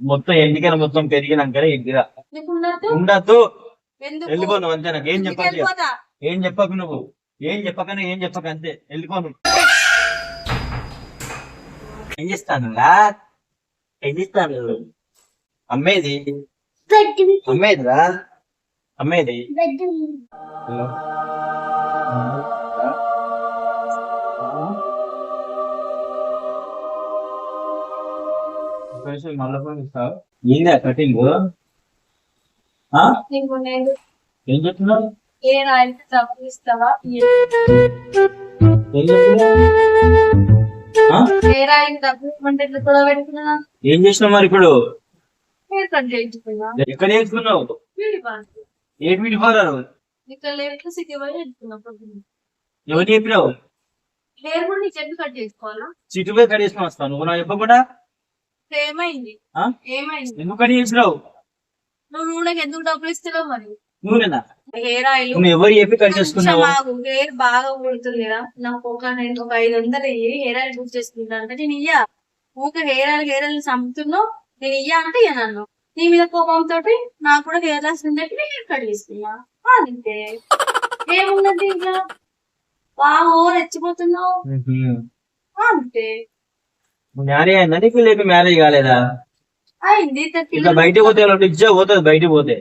మొత్తం ఎండికల మొత్తం పెరిగినాకనే ఇంటిరా ఉండద్దు. ఎందుకు? వెళ్ళిపోను అంతే నాకు. ఏం చెప్పాలి? ఏం చెప్పకు నువ్వు. ఏం చెప్పకనే ఏం చెప్పక అంతే. వెళ్ళిపోను ఏం చేస్తాను? ఏం చేస్తాను అమ్మేది? అమ్మేది రా అమ్మేది? హలో? మళ్ళీ ఫోన్ ఇస్తావు ఏందా కటింగ్ నీకు నేను ఏం చెప్తున్నావు ఏ చెప్తున్నావు ఆ? చేసినావు మరి ఇప్పుడు? ఎక్కడ బాగుంది ఏంటి వీడి పోరారు ఎవరు చెప్పినావు? ఎందుకు కట్ చేసుకోవాలా? పోయి కట్ చేసుకుని వస్తాను నువ్వు నాకు చెప్పకుండా ఏమైంది? ఏమైంది? ఎందుకు కట్ చేసినావు? నువ్వు నూనెకి ఎందుకు డబ్బులు ఇస్తున్నావు మరి? నువ్వేనా హెయిర్ ఆయిల్ నువ్వు ఎవరు చెప్పి కట్ చేసుకున్నావు? హెయిర్ బాగా ఊడుతుంది కదా. నాకు ఒక నేను ఒక ఐదు వందలు ఇయ్యి హెయిర్ ఆయిల్ బుక్ చేసుకుంటాను అంటే నేను ఇయ్యా. ఊక హెయిర్ ఆయిల్ హెయిర్ ఆయిల్ చంపుతున్నావు. నేను ఇయ్యా అంటే ఇయ్య నన్ను. నీ మీద కోపం తోటి నాకు కూడా హెయిర్ లాస్ ఉందని హెయిర్ కట్ చేసుకున్నా. అంతే. ఏమున్నది ఇంకా బాగా ఓ రెచ్చిపోతున్నావు. అంతే. మ్యారేజ్ అయిందా? నీకు లేక మ్యారేజ్ కాలేదా? అయింది ఇంకా బయటకు పోతే ఇజ్జా పోతుంది బయటికి పోతే.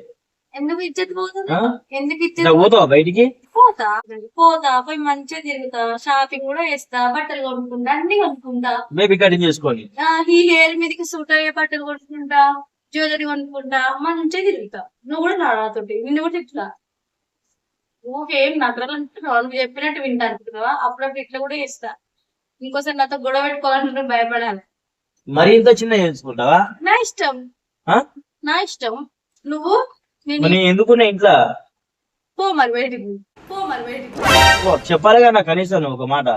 ఎందుకు ఇచ్చేది పోతుంది? ఎందుకు ఇచ్చేది పోతావా బయటికి? పోతా పోతా పోయి మంచిగా తిరుగుతా షాపింగ్ కూడా చేస్తా బట్టలు కొనుక్కుంటా అన్ని కొనుక్కుంటా. బేబీ కటింగ్ చేసుకోని ఆ, ఈ హెయిర్ మీదకి సూట్ అయ్యే బట్టలు కొనుక్కుంటా జ్యువెలరీ కొనుక్కుంటా మంచిగా తిరుగుతా. నువ్వు కూడా నాతోటి నిన్ను కూడా తిట్టుతా నువ్వేం నగరాలు అంటున్నావు నువ్వు చెప్పినట్టు వింటా అనుకుంటున్నావా? అప్పుడప్పుడు ఇట్లా కూడా చేస్తా. ఇంకోసారి నాతో గొడవ పెట్టుకోవాలంటే భయపడాలి. మరి ఇంత చిన్న చేసుకుంటావా నా ఇష్టం? నా ఇష్టం. నువ్వు? నేను ఎందుకున్నా ఇంట్లో? పో మరి బయటికి పో. మరి బయటికి ఓ, చెప్పాలి కదా నాకు కనీసం నువ్వు ఒక మాట.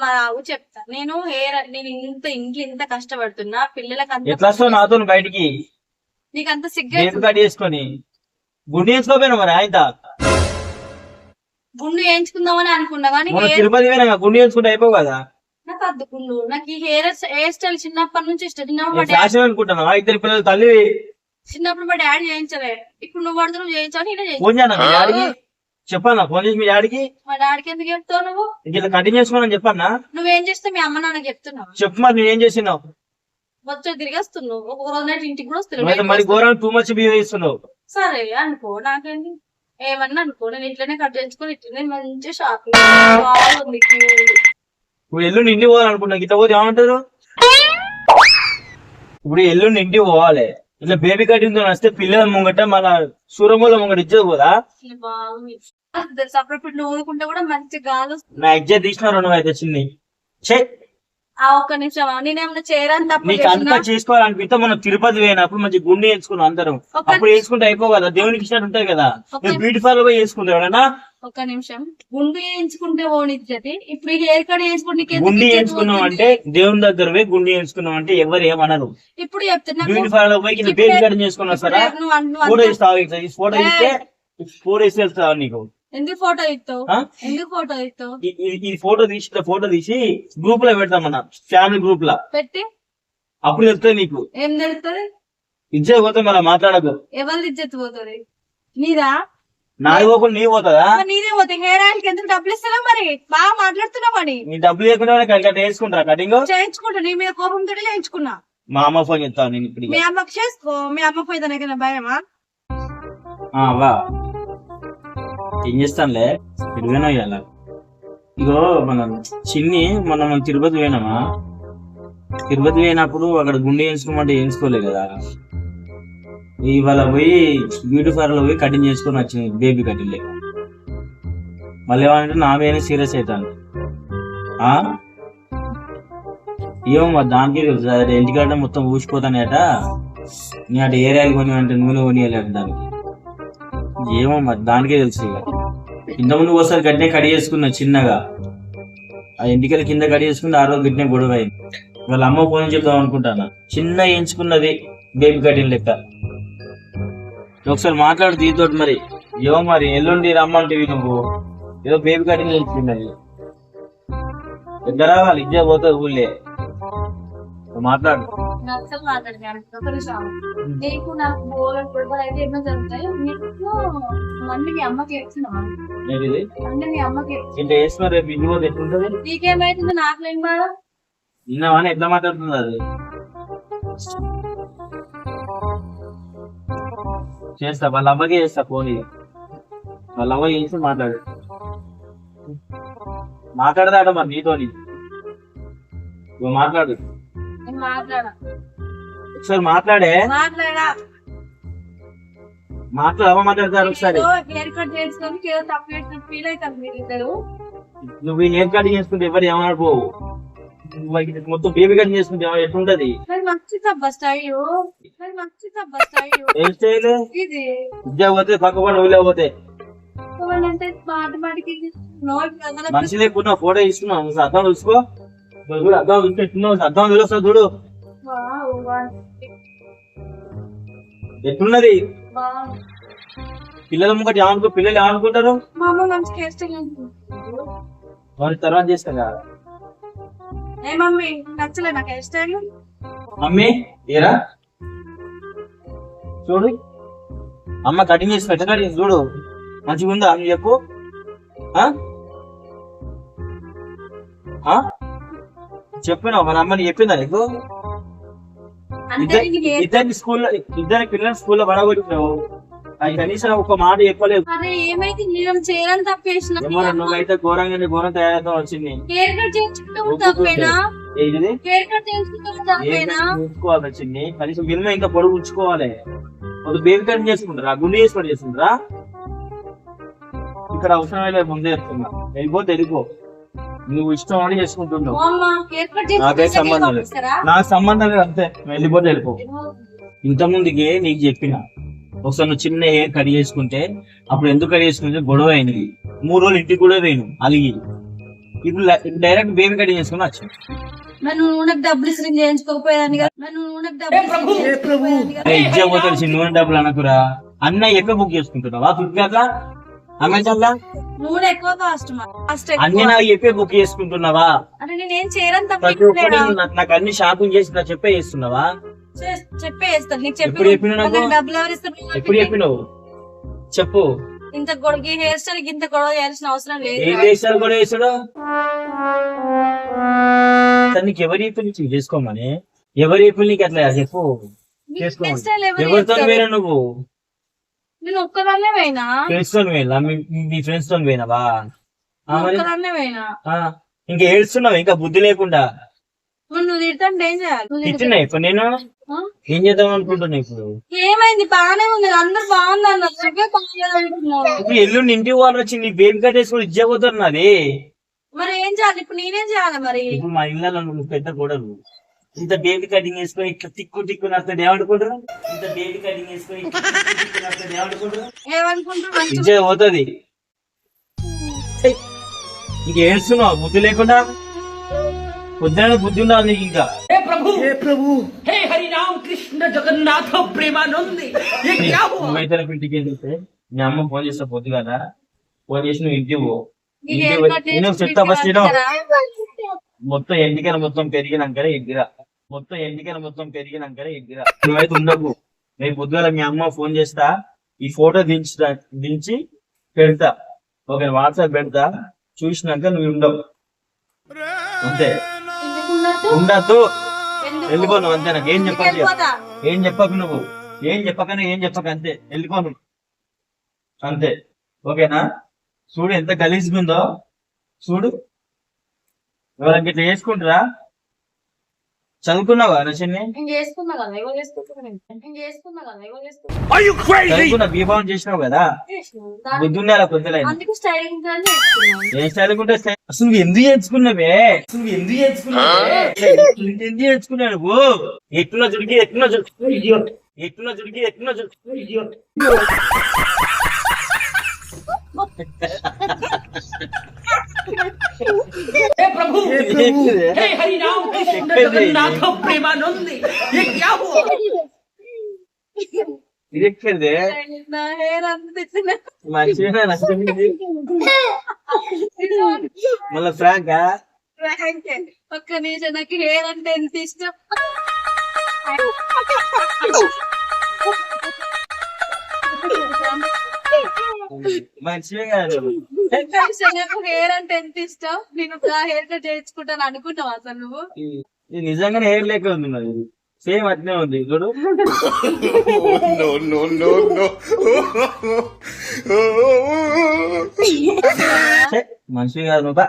మా రావు చెప్తా. నేను హెయిర్ నేను ఇంత ఇంట్లో ఇంత కష్టపడుతున్నా పిల్లలకి అంత ఎట్లా వస్తావు నాతో బయటికి? నీకు అంత సిగ్గు కట్ చేసుకొని. గుండె వేసుకోపోయినా మరి ఆయన గుండు వేయించుకుందామని అనుకున్నా కానీ తిరుపతి గుండె వేసుకుంటే అయిపోవు కదా. నాకు అద్దు గుండు నాకు ఈ హెయిర్ హెయిర్ స్టైల్ చిన్నప్పటి నుంచి ఇష్టం. చిన్నప్పుడు మా డాడీ ఫ్యాషన్ అనుకుంటున్నావా? ఇద్దరు పిల్లలు తల్లి. చిన్నప్పుడు మా డాడీ చేయించలే. ఇప్పుడు నువ్వు పడుతు నువ్వు చేయించావు నేనే ఫోన్ చేయనా మీ డాడీకి? చెప్పానా ఫోన్ చేసి మీ డాడీకి? మా డాడీకి ఎందుకు చెప్తావు నువ్వు? ఇంక ఇలా కటింగ్ చేసుకోమని చెప్పానా నువ్వేం చేస్తే మీ అమ్మ నాన్న చెప్తున్నావు? చెప్పు మరి నేనేం చేసినావు వచ్చి తిరిగేస్తున్నావు. ఒక రోజు నైట్ ఇంటికి కూడా మరి- మరి వస్తున్నావు ఘోరం టూ మచ్ బిహేవ్ చేస్తున్నావు. సరే అనుకో. నాకేంటి? ఏమన్నా అనుకో. నేను ఇట్లనే కట్ చేసుకొని ఇట్లనే మంచి షాపింగ్. బాగుంది. ఇప్పుడు ఎల్లుండి ఇంటికి పోవాలనుకున్నా ఇట్లా పోతే ఏమంటారు? ఇప్పుడు ఎల్లుండి ఇంటికి పోవాలి. ఇట్లా బేబీ కటింగ్తో వస్తే పిల్లల ముంగట మళ్ళా సూరమూల ముంగట ఇచ్చేది పోదా? ఊరుకుంటే కూడా మంచి గాలి. నా ఎగ్జాక్ట్ తీసిన రెండు అయితే చిన్ని. ఛే! ఆ ఒక్క నిమిషం నేనేమన్నా చేయరాని తప్పు నీకు చేసినా? అంతా చేసుకోవాలనిపిస్తే మనం తిరుపతి పోయినప్పుడు మంచి గుండె వేసుకున్నాం అందరం. అప్పుడు వేసుకుంటే అయిపో కదా దేవునికి ఇచ్చినట్టు ఉంటాయి కదా. ఒక్క నేను బ్యూటీ పార్లర్ పోయి వేసుకుంటా ఎవడన్నా ఒక్క నిమిషం. గుండు వేయించుకుంటే ఓనిచ్చది ఇప్పుడు హెయిర్ కట్ వేసుకుంటే గుండి ఇచ్చేది అంటే దేవుని దగ్గర పోయి గుండి వేసుకున్నాం అంటే ఎవరు ఏమనరు? ఇప్పుడు చెప్తున్నా పోయి బేబీ కటింగ్ చేసుకున్నా సరే నువ్వు నువ్వు ఫోటో ఇస్తావు ఫోటో ఇస్తే ఫోటో ఇస్తే వెళ్తావా నీకు? ఎందుకు ఫోటో ఇస్తావు? ఎందుకు ఫోటో ఇస్తావు ఈ- ఫోటో తీసి ఫోటో తీసి గ్రూప్లో పెడతాం మన ఫ్యామిలీ గ్రూప్లో. పెట్టి? అప్పుడు వెళ్తాయి నీకు. ఏం తెలుస్తుంది ఇచ్చే పోతే మళ్ళీ మాట్లాడకు. ఎవరిది ఇజ్జత్ పోతుంది? నీదా? నాది పోకుండా నీ పోతుందా? మరి నీదే పోతే హెయిర్ ఆయిల్కి ఎందుకు డబ్బులు ఇస్తున్నా మరి? బాగా మాట్లాడుతున్నావు అని నీ డబ్బులు లేకుండా కరెక్ట్ వేసుకుంటారా కటింగ్? చేయించుకుంటా. నీ మీద కోపంతో చేయించుకున్నా. మా అమ్మ ఫోన్ చెప్తాను నేను ఇప్పుడు మీ అమ్మకి చేసుకో. మీ అమ్మ పోయేదానికైనా భయమా? ఆ, వా. ఏం చేస్తానులే? ఇడిపోయినా ఇవాళ ఇగో మనం చిన్ని మొన్న మనం తిరుపతి పోయినామా? తిరుపతి పోయినప్పుడు అక్కడ గుండె వేసుకోమంటే వేయించుకోలే కదా. ఇవాళ పోయి బ్యూటీ పార్లర్ పోయి కటింగ్ చేసుకొని వచ్చింది బేబీ కటింగ్ లేక మళ్ళీ ఏమంటే నా మీద సీరియస్ అవుతాను ఆ? ఏమో మరి దానికి తెలుసు. ఇంటికాడ మొత్తం ఊసిపోతానేట నీ అటు ఏరియాకి కొని అంటే నూనె కొనియాలి దానికి ఏమో మరి దానికే తెలుసు ఇక. ఇంతకుముందు ఒకసారి గట్టినే కడి చేసుకున్నా చిన్నగా. ఆ ఇంటికెళ్ళి కింద కడి చేసుకుంది ఆ రోజు గట్టినే గొడవ అయింది వాళ్ళ అమ్మ ఫోన్ చెప్దాం అనుకుంటానా? చిన్న ఎంచుకున్నది బేబీ కటింగ్ లెక్క. ఒకసారి మాట్లాడు దీంతోటి మరి. ఏమో మరి ఎల్లుండి రమ్మంటివి నువ్వు. ఏదో బేబీ కటింగ్ ఎంచుకున్నది ఇద్దరు రావాలి ఇద్దరే పోతుంది ఊళ్ళే. మాట్లాడు. నేను అసలు మాట్లాడతాను ఒక నిమిషం నీకు నాకు బోర్ గొడవలు అయితే ఎన్నో జరుగుతాయి నీకు మీ అమ్మకి మీ అమ్మకి రేపు ఎట్లుంటది నీకేమైతుంది నాకు ఏం బాధ ఎట్లా మాట్లాడుతుంది అది చేస్తా వాళ్ళ అమ్మకి చేస్తా ఫోన్. వాళ్ళ అమ్మ చేసి మాట్లాడు మాట్లాడదాట మరి నీతోని నువ్వు మాట్లాడు మాట్లాడా ఒకసారి మాట్లాడే. మాట్లాడా? మాట్లాడతారు ఒకసారి. హెయిర్ కట్ చేసుకొని ఏదో తప్పు చేసినట్టు ఫీల్ అవుతారు మీరు ఇద్దరు. నువ్వు ఈ హెయిర్ కటింగ్ చేసుకుంటే ఎవరు మొత్తం బేబీ కటింగ్ చేసుకుంటే ఎట్లుంటది? పోతే పోతే. మనిషి లేకుండా ఫోటో అర్థం చూసుకో. అర్థం చూస్తున్నావు అర్థం తెలుస్తా చూడు. ఎట్లున్నది. పిల్లల ముంగట ఏమనుకో పిల్లలు ఏమనుకుంటారు? మా అమ్మ మంచి హెయిర్ స్టైల్ వారి తర్వాత చేస్తా కదా. ఏ మమ్మీ నచ్చలే నాకు హెయిర్ స్టైల్ మమ్మీ ఏరా? చూడు. అమ్మ కటింగ్ చేసి పెట్ట కటింగ్ చూడు. మంచిగా ఉందా? అని చెప్పు? చెప్పినా మన అమ్మని చెప్పిందా నీకు? ఇద్దరిని స్కూల్లో ఇద్దరి పిల్లల్ని స్కూల్లో పడగొట్టినావు. అది కనీసం ఒక మాట చెప్పలేదు. అరే ఏమైతే నేను చేయడం తప్పేసిన నువ్వైతే ఘోరంగా ఘోరం తయారైతే వచ్చింది హెయిర్ కట్ చేయించుకుంటే తప్పేనా ఏంటిది? హెయిర్ కట్ చేయించుకుంటే తప్పేనా ఉంచుకోవాలి వచ్చింది కనీసం మినిమం ఇంకా పొడుగు ఉంచుకోవాలి. ఒక బేబీ కటింగ్ చేసుకుంటారా? గుండె చేసుకుంటారా? ఇక్కడ అవసరం లేదు ముందే చెప్తున్నా. వెళ్ళిపో నువ్వు ఇష్టం అని చేసుకుంటున్నావు. కట్ నాకే సంబంధం లేదు. నాకు సంబంధం లేదు అంతే. వెళ్ళిపోతే వెళ్ళిపో. ఇంత ముందుకే నీకు చెప్పిన. ఒకసారి నువ్వు చిన్న హెయిర్ కట్ చేసుకుంటే అప్పుడు ఎందుకు కట్ చేసుకుంటే గొడవ అయింది. మూడు రోజులు ఇంటికి కూడా పోయిను అలిగి. ఇప్పుడు డైరెక్ట్ బేబీ కటింగ్ చేసుకుని వచ్చి మరి నువ్వు నాకు డబ్బులు ఇచ్చి నేను చేయించుకోకపోయేదాన్ని డబ్బులు ఇచ్చి పోతాడు నూనె డబ్బులు అనకురా. అన్న ఎక్కడ బుక్ చేసుకుంటున్నావా? నూనె ఎక్కువ కాస్ట్ అన్ని నాకు చెప్పే బుక్ చేసుకుంటున్నావా? అంటే నేనేం ప్రతి ఒక్కటి నాకు- అన్ని షాపింగ్ చేసి నాకు చెప్పే చేస్తున్నావా? చెప్పే నీకు చెప్పి ఎప్పుడు చెప్పినావు నాకు? నాకు? డబ్బులు ఎవరు ఇస్తారు ఎప్పుడు చెప్పినావు? చెప్పు. ఇంత గొడవ ఈ హెయిర్ స్టైల్ ఇంత గొడవ చేయాల్సిన అవసరం లేదు ఏం చేస్తాడు కూడా చేస్తాడు నీకు ఎవరి నీకు చేసుకోమని? ఎవరి నీకు అట్లా చెప్పు. ఎవరితో నువ్వు? నేను ఒక్కదాన్నే పోయినా? ఫ్రెండ్స్తో పోయినా మీ- ఫ్రెండ్స్తో పోయినావా ఒక్కదాన్నే పోయినా? ఇంకా ఏడుస్తున్నావు ఇంకా బుద్ధి లేకుండా. నువ్వు తిడతాంటే ఏం చేయాలి? నువ్వు తిడితే- తిట్టినా ఇప్పుడు నేను? ఏం చేద్దాం అనుకుంటున్నా ఇప్పుడు? ఏమైంది? బాగానే ఉంది. అందరు బాగుంది అన్నారు. ఎల్లుండి ఇంటికి వాళ్ళు వచ్చి నీ బేబీ కట్టేసుకుని ఇచ్చేపోతారు నాది. మరి ఏం చేయాలి? ఇప్పుడు నేనేం చేయాలి మరి? ఇప్పుడు మా నువ్వు పెద్ద కూడలు ఇంత బేబీ కటింగ్ వేసుకొని ఇట్లా తిక్కు టిక్కు నడుతుంది ఏమనుకుంటారు? ఇంత బేబీ కటింగ్ వేసుకొని నడుతుంది ఇచ్చే పోతుంది. ఇంకేస్తున్నావు బుద్ధి లేకుండా? పొద్దున బుద్ధి ఉండాలి నీకు ఇంకా. మీ అమ్మ ఫోన్ చేస్తా పొద్దు కదా? ఫోన్ చేసి నువ్వు ఇంటికి చెప్తా బస్ మొత్తం ఎండికన మొత్తం పెరిగినాక ఇంటిరా మొత్తం ఎంటికల మొత్తం పెరిగినాకనే ఇంటిరా నువ్వైతే ఉండకు. రేపు పొద్దుగల మీ అమ్మ ఫోన్ చేస్తా ఈ ఫోటో దించి దించి పెడతా. ఓకే వాట్సాప్ పెడతా. చూసినాక నువ్వు ఉండవు. అంతే? ఉండద్దు? ఎందుకు? వెళ్ళిపో నువ్వు అంతే నాకు ఏం వెళ్ళిపోతా? ఏం చెప్పకు నువ్వు. ఏం చెప్పకనే ఏం చెప్పక అంతే. వెళ్ళిపో నువ్వు. అంతే. ఓకేనా? చూడు ఎంత గలీజ్గా ఉందో. చూడు. ఎవరికి ఇట్లా చేసుకుంటారా? చదువుకున్నావా రచన్ని? చదువుకున్న బీభావం చేసినావు కదా? గా నేర్చుకున్నాను ఏం అసలు నువ్వు ఎందుకు నేర్చుకున్నావే అసలు నువ్వు ఎందుకు ఎందుకు నువ్వు? ఎట్లా చుడికి ఎట్లా చుడికి ఎట్లా చుడికి ఎట్లా చుడికి हे प्रभु हे प्रभु हे हरि राम कृष्ण जगन्नाथ प्रेमानंद ये क्या हुआ ఇది ఎక్కడిదే నా హెయిర్ అంత తెచ్చిన మంచిగా నచ్చింది మళ్ళీ ఫ్రాంక్ ఒక్క నిమిషం నాకు హెయిర్ అంటే ఎంత ఇష్టం మంచివే కాదు. నాకు హెయిర్ అంటే ఎంత ఇష్టం? నేను హెయిర్ కట్ చేయించుకుంటాను అనుకుంటావు అసలు నువ్వు? ఇది నిజంగానే హెయిర్ లెక్క ఉంది మరి. సేమ్ అట్నే ఉంది. చూడు. మనిషి కాదు నువ్వు.